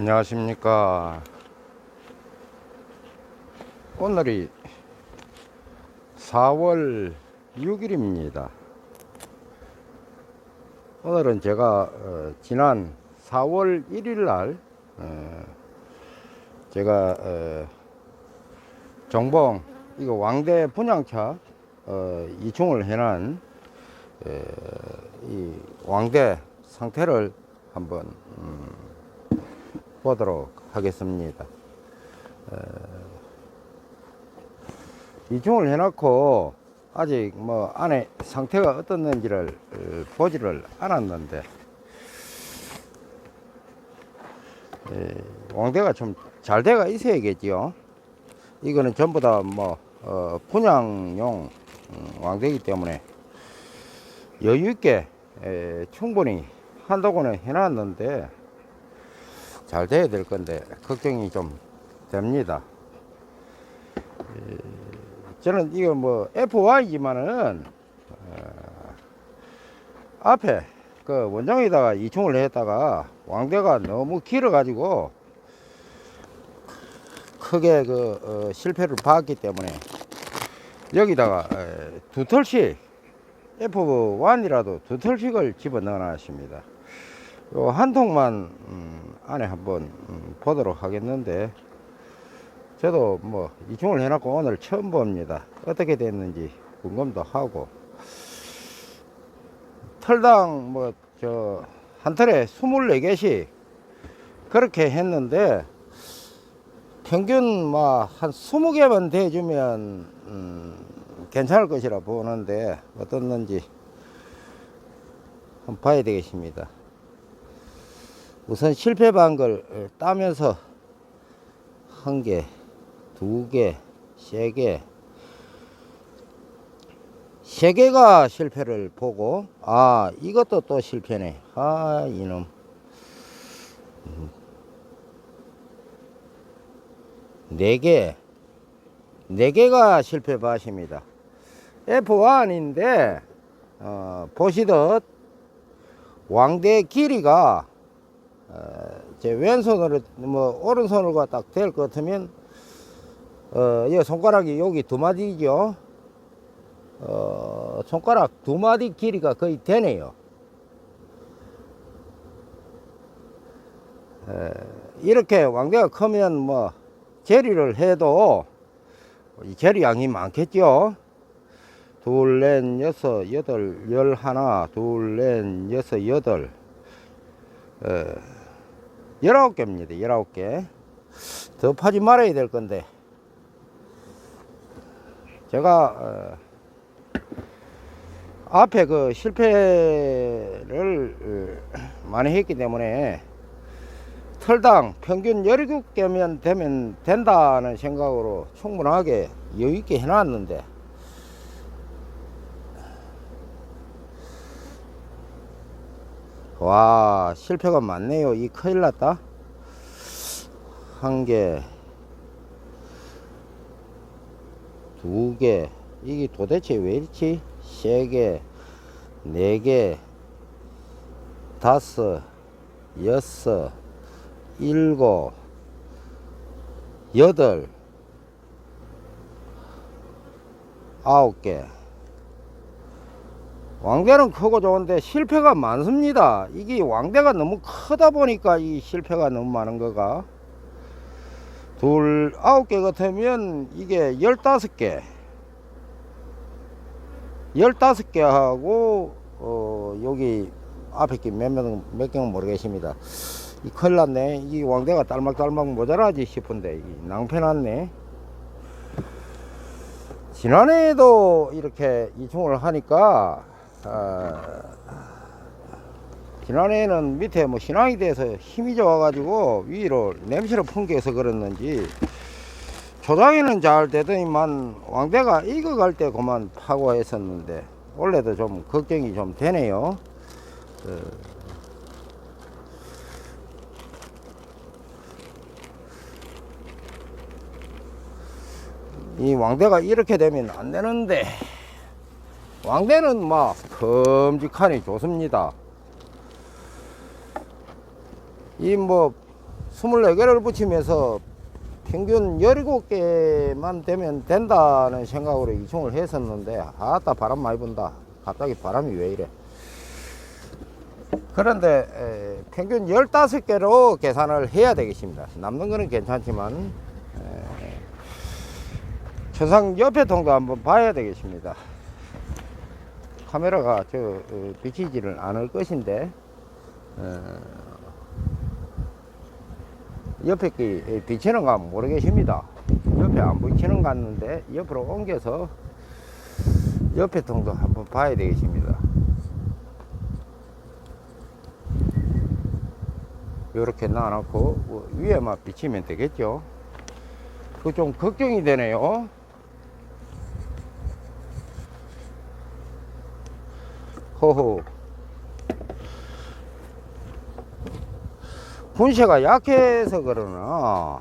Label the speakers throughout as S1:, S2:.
S1: 안녕하십니까. 오늘이 4월 6일입니다. 오늘은 제가 어, 지난 4월 1일 날 어, 제가 어, 정봉 이거 왕대 분양차 해놓은 에, 이 왕대 상태를 한번 음, 보도록 하겠습니다. 에, 이중을 해놓고 아직 뭐 안에 상태가 어떻는지를 어, 보지를 않았는데 에, 왕대가 좀 잘 돼가 있어야겠지요. 이거는 전부 다뭐 어, 분양용 음, 왕대이기 때문에 여유 있게 에, 충분히 한다고는 해놨는데 잘 돼야 될 건데 걱정이 좀 됩니다. 에, 저는 이거 뭐 FY지만은 어, 앞에 그 원정에다가 이충을 했다가 왕대가 너무 길어 가지고 크게 그 어, 실패를 봤기 때문에 여기다가 에, 두 털씩 F1이라도 두 털씩을 집어 넣어 놨습니다. 요 한 통만 음, 안에 한번 음, 보도록 하겠는데 저도 뭐 이중을 해놨고 오늘 처음 봅니다. 어떻게 됐는지 궁금도 하고 털당 뭐 저 한 털에 24개씩 그렇게 했는데 평균 뭐한 20개만 대주면 음, 괜찮을 것이라 보는데 어떻는지 한번 봐야 되겠습니다. 우선 실패 방걸 따면서 한 개, 두 개, 세 개, 세 개가 실패를 보고 아 이것도 또 실패네. 아 이놈. 네 개, 네 개가 실패 봤습니다. F1인데 어, 보시듯 왕대 길이가 어, 제 왼손으로 뭐 오른손으로 딱될것 같으면 어, 이 손가락이 여기 두 마디죠. 어, 손가락 두 마디 길이가 거의 되네요. 에, 이렇게 왕대가 크면 뭐 재리를 해도 이 재리 양이 많겠죠. 둘, 넷, 여섯, 여덟, 열 하나, 둘, 넷, 여섯, 여덟, 어, 열아홉 개입니다. 열아홉 개. 더 파지 말아야 될 건데, 제가, 어, 앞에 그 실패를 어, 많이 했기 때문에, 털당 평균 17개면 되면 된다는 생각으로 충분하게 여유있게 해놨는데, 와 실패가 많네요. 이 큰일 났다. 한 개 두 개. 이게 도대체 왜 이렇지? 세 개 네 개 다섯 여섯 일곱 여덟 아홉 개 왕대는 크고 좋은데 실패가 많습니다. 이게 왕대가 너무 크다 보니까 이 실패가 너무 많은 거가. 둘, 아홉 개 같으면 이게 열다섯 개. 열다섯 개 하고, 어, 여기 앞에 몇 명, 몇 개는 모르겠습니다. 이 큰일 났네. 이 왕대가 딸막딸막 모자라지 싶은데, 이 낭패 났네. 지난해에도 이렇게 이충을 하니까 아, 지난해에는 밑에 뭐 신앙이 돼서 힘이 좋아가지고 위로 냄새를 풍겨서 그랬는지 초장에는 잘 되더니만 왕대가 익어갈 때 그만 파고 했었는데 원래도 좀 걱정이 좀 되네요. 어. 이 왕대가 이렇게 되면 안 되는데 왕대는 막 큼직하니 좋습니다. 이 뭐 24개를 붙이면서 평균 17개만 되면 된다는 생각으로 이송을 했었는데 아따 바람 많이 분다. 갑자기 바람이 왜 이래? 그런데 에, 평균 15개로 계산을 해야 되겠습니다. 남는 거는 괜찮지만 에, 천상 옆에 통도 한번 봐야 되겠습니다 카메라가 저 어, 비치지를 않을 것인데 어, 옆에 게 비치는가 모르겠습니다. 옆에 안 비치는 것 같는데 옆으로 옮겨서 옆에 통도 한번 봐야 되겠습니다. 이렇게 놔놓고 뭐 위에만 비치면 되겠죠. 그 좀 걱정이 되네요. 호호. 분쇄가 약해서 그러나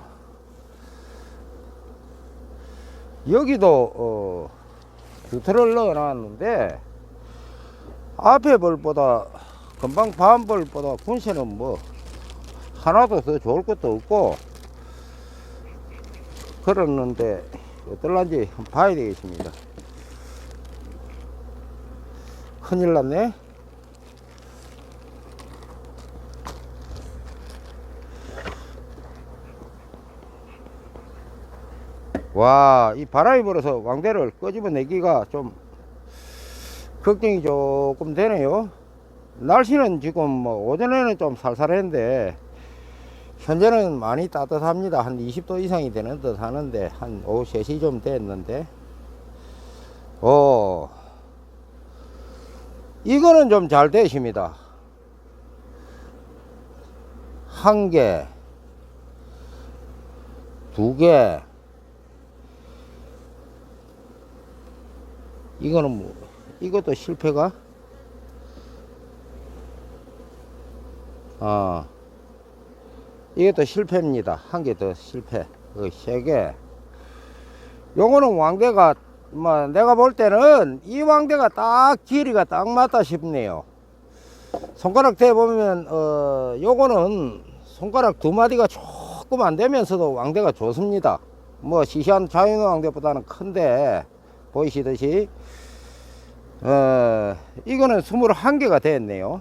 S1: 여기도 어, 두트를 넣어 놨는데 앞에 벌보다 금방 반 벌보다 분쇄는 뭐 하나도 더 좋을 것도 없고 그러는데 어떨란지 한번 봐야 되겠습니다 큰일 났네 와, 이 바람이 불어서 왕대를 끄집어내기가 좀 걱정이 조금 되네요. 날씨는 지금 뭐 오전에는 좀 살살했는데 현재는 많이 따뜻합니다. 한 20도 이상이 되는 듯 하는데 한 오후 3시 좀 됐는데 오 이거는 좀 잘 되십니다. 한 개, 두 개, 이거는 뭐 이것도 실패가? 아 이것도 실패입니다. 한 개 더 실패. 그 세개. 요거는 왕대가 뭐 내가 볼 때는 이 왕대가 딱 길이가 딱 맞다 싶네요 손가락 대 보면 어 요거는 손가락 두 마디가 조금 안 되면서도 왕대가 좋습니다 뭐 시시한 자연 왕대보다는 큰데 보이시듯이 어, 이거는 21개가 됐네요.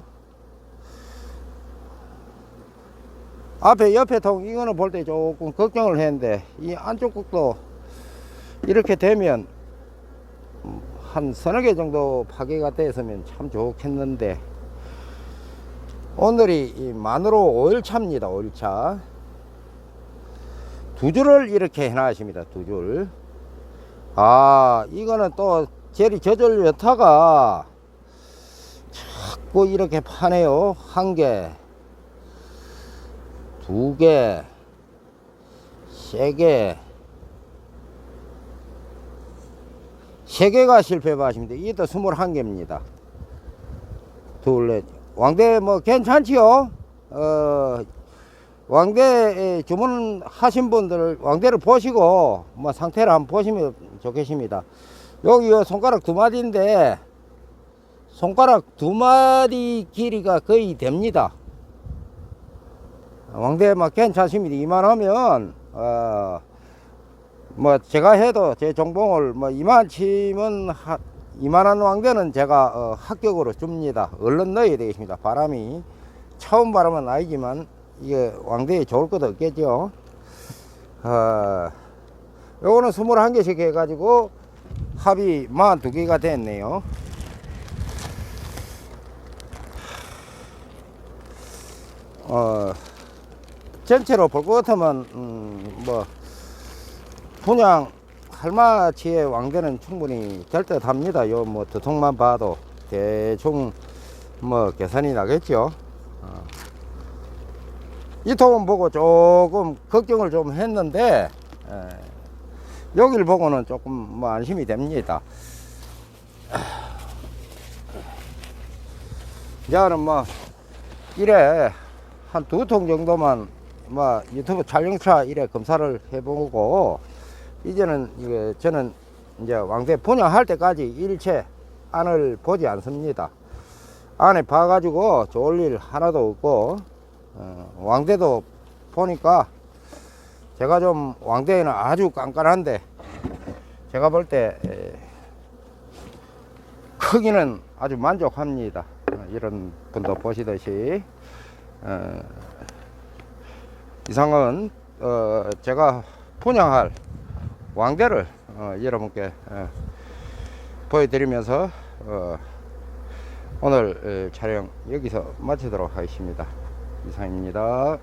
S1: 앞에 옆에 통 이거는 볼 때 조금 걱정을 했는데 이 안쪽 국도 이렇게 되면 음, 한 서너 개 정도 파괴가 됐으면 참 좋겠는데 오늘이 이 만으로 5일차입니다 5일차. 두 줄을 이렇게 해놨습니다 두줄. 아 이거는 또 젤이 저절 여타가 자꾸 이렇게 파네요 한 개, 두 개, 세 개, 세 개가 실패 하십니다 이게 또 스물한 개입니다 둘넷 왕대 뭐 괜찮지요 어 왕대 주문하신 분들 왕대를 보시고 뭐 상태를 한번 보시면 좋겠습니다. 여기 요 손가락 두 마디인데 손가락 두 마디 길이가 거의 됩니다. 왕대 막 괜찮습니다. 이만하면 어 뭐 제가 해도 제 종봉을 뭐 이만 치면 하, 이만한 왕대는 제가 어, 합격으로 줍니다. 얼른 넣어야 되겠습니다. 바람이 처음 바람은 아니지만 이게 왕대에 좋을 것도 없겠죠. 어, 요거는 21개씩 해가지고 합이 42개가 됐네요. 어, 전체로 볼 것 같으면, 음, 뭐, 분양 할마치의 왕대는 충분히 될 듯 합니다. 요 뭐, 두통만 봐도 대충 뭐, 계산이 나겠죠. 어. 이 통은 보고 조금 걱정을 좀 했는데, 에, 여기를 보고는 조금 뭐 안심이 됩니다. 이제는 뭐, 이래 한 두 통 정도만 뭐 유튜브 촬영차 이래 검사를 해보고, 이제는 이게 저는 이제 왕대 분양할 때까지 일체 안을 보지 않습니다. 안에 봐가지고 좋을 일 하나도 없고, 어, 왕대도 보니까 제가 좀 왕대에는 아주 깐깐한데 제가 볼 때 크기는 아주 만족합니다. 어, 이런 분도 보시듯이 어, 이상은 어, 제가 분양할 왕대를 어, 여러분께 어, 보여드리면서 어, 오늘 어, 촬영 여기서 마치도록 하겠습니다. 이상입니다.